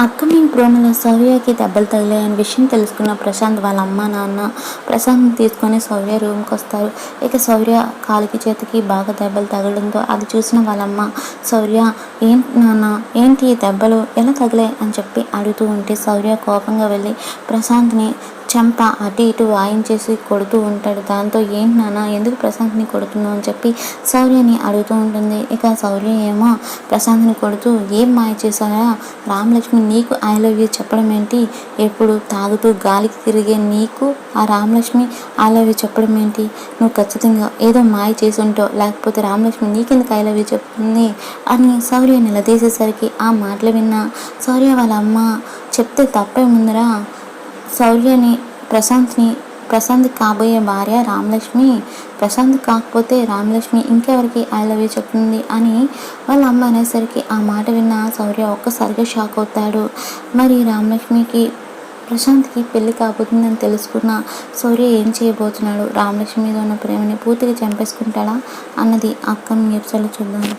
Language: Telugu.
అప్కమింగ్ ప్రోమోలో శౌర్యకి దెబ్బలు తగిలాయని విషయం తెలుసుకున్న ప్రశాంత్ వాళ్ళ అమ్మ నాన్న ప్రశాంత్ తీసుకొని శౌర్య రూమ్కి వస్తారు. ఇక శౌర్య కాలికి చేతికి బాగా దెబ్బలు తగలడంతో అది చూసిన వాళ్ళమ్మ శౌర్య ఏంటి నాన్న ఏంటి ఈ దెబ్బలు? ఎలా తగిలాయి? అని చెప్పి అడుగుతూ ఉంటే సౌర్య కోపంగా వెళ్ళి ప్రశాంత్ని చెంప అటు ఇటు వాయించేసి కొడుతూ ఉంటాడు. దాంతో ఏంటి నాన్న ఎందుకు ప్రశాంత్ని కొడుతున్నావు? అని చెప్పి శౌర్యని అడుగుతూ ఉంటుంది. ఇక శౌర్య ఏమో ప్రశాంత్ని కొడుతూ ఏం మాయ చేశారా రామలక్ష్మి నీకు ఐ లవ్ యూ చెప్పడం ఏంటి? ఎప్పుడు తాగుతూ గాలికి తిరిగే నీకు ఆ రామలక్ష్మి ఐ లవ్ యూ చెప్పడం ఏంటి? నువ్వు ఖచ్చితంగా ఏదో మాయ చేసి ఉంటావు లేకపోతే రామలక్ష్మి నీకెందుకు ఐ లవ్ యూ చెప్తుంది? అని శౌర్య నిలదీసేసరికి ఆ మాటలు విన్న శౌర్య వాళ్ళ అమ్మ చెప్తే తప్పే ముందరా. సౌర్యని ప్రశాంత్ని ప్రశాంత్ కాబోయే భార్య రామలక్ష్మి. ప్రశాంత్ కాకపోతే రామలక్ష్మి ఇంకెవరికి ఐ లవ్ యూ చెప్తుంది అని వాళ్ళ అమ్మ అనేసరికి ఆ మాట విన్న శౌర్య ఒక్కసారిగా షాక్ అవుతాడు. మరి రామలక్ష్మికి ప్రశాంత్కి పెళ్ళి కాబోతుందని తెలుసుకున్న సౌర్య ఏం చేయబోతున్నాడు? రామలక్ష్మి మీద ఉన్న ప్రేమని పూర్తిగా చంపేసుకుంటాడా? అన్నది అక్కని ఎపిసోడ్లో చూద్దాం.